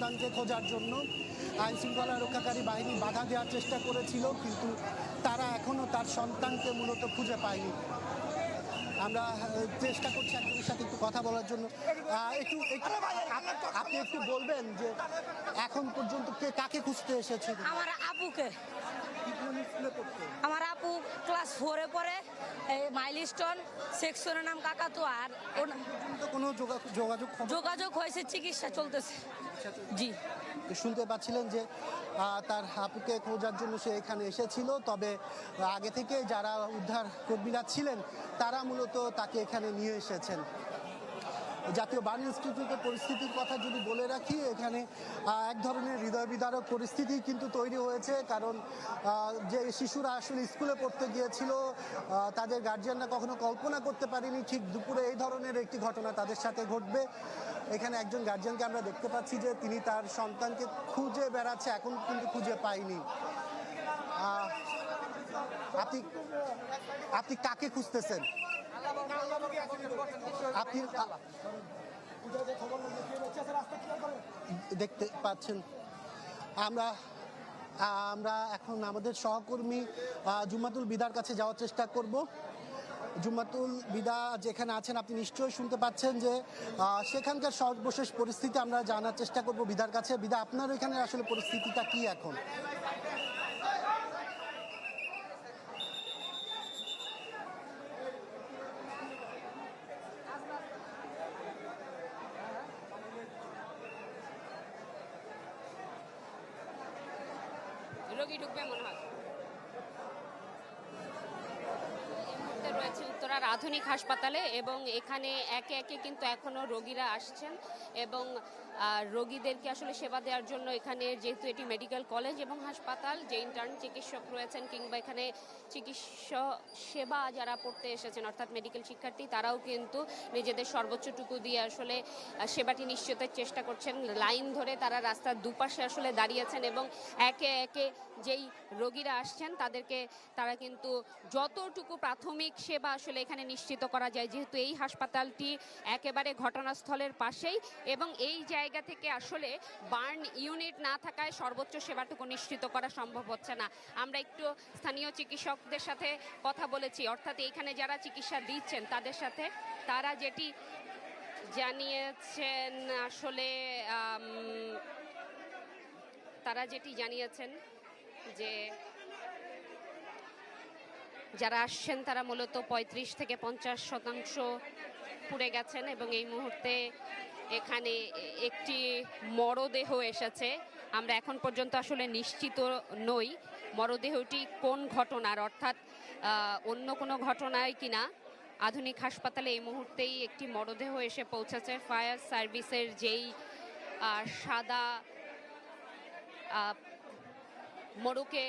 সন্তানকে খোঁজার জন্য আইন শৃঙ্খলা রক্ষাকারী বাহিনী বাধা দেওয়ার চেষ্টা করেছিল, কিন্তু তারা এখনও তার সন্তানকে মূলত খুঁজে পায়নি। আমরা চেষ্টা করছি একজনের সাথে কথা বলার জন্য একটু আপনি একটু বলবেন যে এখন পর্যন্ত কে কাকে খুঁজতে এসেছে? আমার আপুকে? আমার আপু ক্লাস ফোরে পড়ে এই মাইলস্টোন সেকশনের নাম কাকাতু আর কোনো যোগা- যোগাযোগ যোগাযোগ হয়েছে চিকিৎসা চলতেছে। জি। শুনতে পাচ্ছিলেন যে তার আপুকে খোঁজার জন্য সে এখানে এসেছিল তবে আগে থেকে যারা উদ্ধার কর্মীরা ছিলেন তারা মূলত তাকে এখানে নিয়ে এসেছেন। জাতীয় বার্ন ইনস্টিটিউটের পরিস্থিতির কথা যদি বলে রাখি, এখানে এক ধরনের হৃদয় বিদারক পরিস্থিতি কিন্তু তৈরি হয়েছে। কারণ যে শিশুরা আসলে স্কুলে পড়তে গিয়েছিল তাদের গার্জিয়ানরা কখনো কল্পনা করতে পারেনি ঠিক দুপুরে এই ধরনের একটি ঘটনা তাদের সাথে ঘটবে। এখানে একজন গার্জিয়ানকে আমরা দেখতে পাচ্ছি যে তিনি তার সন্তানকে খুঁজে বেড়াচ্ছে, এখন কিন্তু খুঁজে পায়নি। আপনি আপনি কাকে খুঁজতেছেন? দেখতে পাচ্ছেন, আমরা আমরা এখন আমাদের সহকর্মী জুম্মাতুল বিদার কাছে যাওয়ার চেষ্টা করব। জুম্মাতুল বিদা যেখানে আছেন, আপনি নিশ্চয়ই শুনতে পাচ্ছেন যে সেখানকার সর্বশেষ পরিস্থিতি আমরা জানার চেষ্টা করব বিদার কাছে। বিদা, আপনার ওইখানে আসলে পরিস্থিতিটা কি এখন? রোগী ঢুকবে মনে হয় রয়েছে উত্তরার আধুনিক হাসপাতালে এবং এখানে একে একে কিন্তু এখনও রোগীরা আসছেন এবং রোগীদেরকে আসলে সেবা দেওয়ার জন্য এখানে যেহেতু এটি মেডিকেল কলেজ এবং হাসপাতাল, যে ইন্টার্ন চিকিৎসক রয়েছেন কিংবা এখানে চিকিৎসা সেবা যারা পড়তে এসেছেন, অর্থাৎ মেডিকেল শিক্ষার্থী, তারাও কিন্তু নিজেদের সর্বোচ্চটুকু দিয়ে আসলে সেবাটি নিশ্চিতের চেষ্টা করছেন। লাইন ধরে তারা রাস্তার দুপাশে আসলে দাঁড়িয়েছেন এবং একে একে যেই রোগীরা আসছেন, তাদেরকে তারা কিন্তু যতটুকু প্রাথমিক সেবা আসলে এখানে নিশ্চিত করা যায়, যেহেতু এই হাসপাতালটি একেবারে ঘটনাস্থলের পাশেই এবং এই জায়গা থেকে আসলে বার্ন ইউনিট না থাকায় সর্বোচ্চ সেবাটুকু নিশ্চিত করা সম্ভব হচ্ছে না। আমরা একটু স্থানীয় চিকিৎসকদের সাথে কথা বলেছি। অর্থাৎ এইখানে যারা চিকিৎসা দিচ্ছেন, তাদের সাথে তারা যেটি জানিয়েছেন আসলে তারা যেটি জানিয়েছেন যে যারা আসছেন, তারা মূলত পঁয়ত্রিশ থেকে পঞ্চাশ শতাংশ পুড়ে গেছেন এবং এই মুহূর্তে এখানে একটি মরদেহ এসেছে। আমরা এখন পর্যন্ত আসলে নিশ্চিত নই মরদেহটি কোন ঘটনার, অর্থাৎ অন্য কোনো ঘটনায় কিনা। আধুনিক হাসপাতালে এই মুহূর্তেই একটি মরদেহ এসে পৌঁছেছে। ফায়ার সার্ভিসের যেই সাদা মরুকে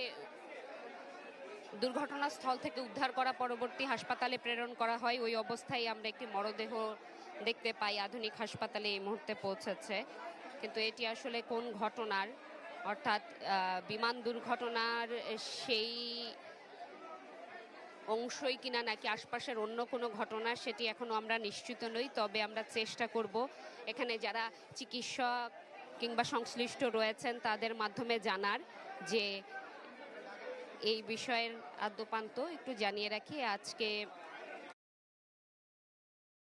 দুর্ঘটনাস্থল থেকে উদ্ধার করা পরবর্তী হাসপাতালে প্রেরণ করা হয়, ওই অবস্থায় আমরা একটি মরদেহ দেখতে পাই আধুনিক হাসপাতালে এই মুহূর্তে পৌঁছেছে। কিন্তু এটি আসলে কোন ঘটনার? অর্থাৎ বিমান দুর্ঘটনার সেই অংশই কিনা নাকি আশপাশের অন্য কোনো ঘটনা সেটি এখনও আমরা নিশ্চিত নই, তবে আমরা চেষ্টা করব এখানে যারা চিকিৎসক কিংবা সংশ্লিষ্ট রয়েছেন তাদের মাধ্যমে জানার যে এই বিষয়ের আদ্যপান্ত একটু জানিয়ে রাখি। আজকে